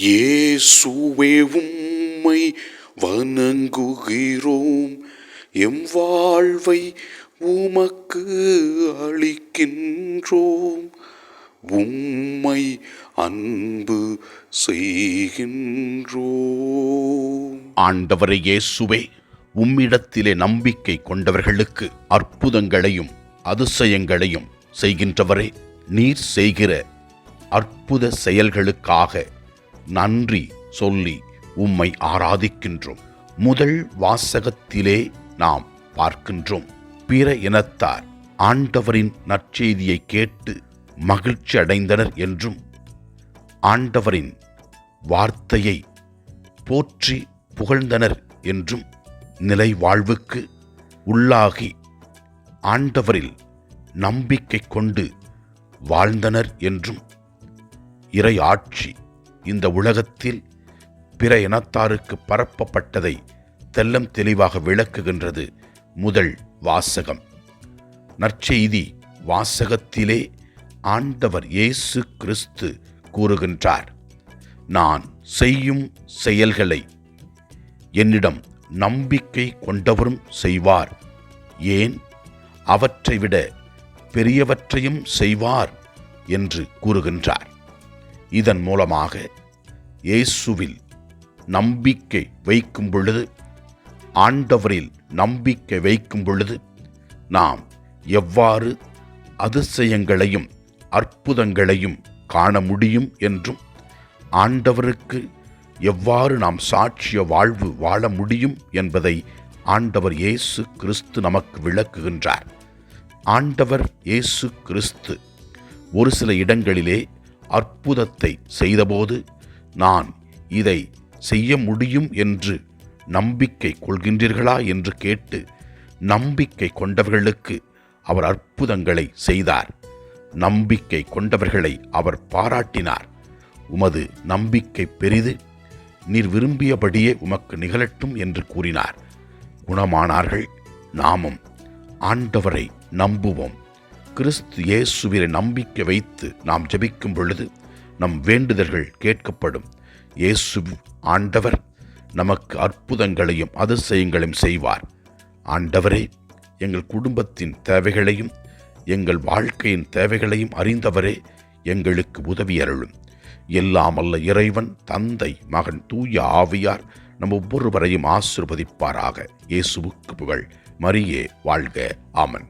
இயேசுவே உம்மை வணங்குகிறோம். எம் வாழ்வை உமக்கு அளிக்கின்றோம். உம்மை அன்பு செய்கின்றோம். ஆண்டவரை இயேசுவே உம்மிடத்திலே நம்பிக்கை கொண்டவர்களுக்கு அற்புதங்களையும் அதிசயங்களையும் செய்கின்றவரே நீர் செய்கிற அற்புத செயல்களுக்காக நன்றி சொல்லி உம்மை ஆராதிக்கின்றோம். முதல் வாசகத்திலே நாம் பார்க்கின்றோம். பிற இனத்தார் ஆண்டவரின் நற்செய்தியை கேட்டு மகிழ்ச்சி அடைந்தனர் என்றும் ஆண்டவரின் வார்த்தையை போற்றி புகழ்ந்தனர் என்றும் நிலை வாழ்வுக்கு உள்ளாகி ஆண்டவரில் நம்பிக்கை கொண்டு வாழ்ந்தனர் என்றும் இறை ஆட்சி இந்த உலகத்தில் பிற இனத்தாருக்கு பரப்பப்பட்டதை தெல்லம் தெளிவாக விளக்குகின்றது முதல் வாசகம். நற்செய்தி வாசகத்திலே ஆண்டவர் இயேசு கிறிஸ்து கூறுகின்றார் நான் செய்யும் செயல்களை என்னிடம் நம்பிக்கை கொண்டவரும் செய்வார். ஏன்? அவற்றை விட பெரியவற்றையும் செய்வார் என்று கூறுகின்றார். இதன் மூலமாக இயேசுவில் நம்பிக்கை வைக்கும் பொழுது ஆண்டவரில் நம்பிக்கை வைக்கும் பொழுது நாம் எவ்வாறு அதிசயங்களையும் அற்புதங்களையும் காண முடியும் என்றும் ஆண்டவருக்கு எவ்வாறு நாம் சாட்சிய வாழ்வு வாழ முடியும் என்பதை ஆண்டவர் இயேசு கிறிஸ்து நமக்கு விளக்குகின்றார். ஆண்டவர் இயேசு கிறிஸ்து ஒரு சில இடங்களிலே அற்புதத்தை செய்தபோது நான் இதை செய்ய முடியும் என்று நம்பிக்கை கொள்கின்றீர்களா என்று கேட்டு நம்பிக்கை கொண்டவர்களுக்கு அவர் அற்புதங்களை செய்தார். நம்பிக்கை கொண்டவர்களை அவர் பாராட்டினார். உமது நம்பிக்கை பெரிது. நீர் விரும்பியபடியே உமக்கு நிகழட்டும் என்று கூறினார். குணமானார்கள். நாமும் ஆண்டவரை நம்புவோம். கிறிஸ்து இயேசுவிலே நம்பிக்கை வைத்து நாம் ஜெபிக்கும் பொழுது நம் வேண்டுதல்கள் கேட்கப்படும். இயேசு ஆண்டவர் நமக்கு அற்புதங்களையும் அதிசயங்களையும் செய்வார். ஆண்டவரே எங்கள் குடும்பத்தின் தேவைகளையும் எங்கள் வாழ்க்கையின் தேவைகளையும் அறிந்தவரே எங்களுக்கு உதவி அருளும். எல்லாம் அல்ல இறைவன் தந்தை மகன் தூய ஆவியார் நம் ஒவ்வொருவரையும் ஆசிர்வதிப்பாராக. இயேசுவுக்கு புகழ். மரியே வாழ்க. ஆமன்.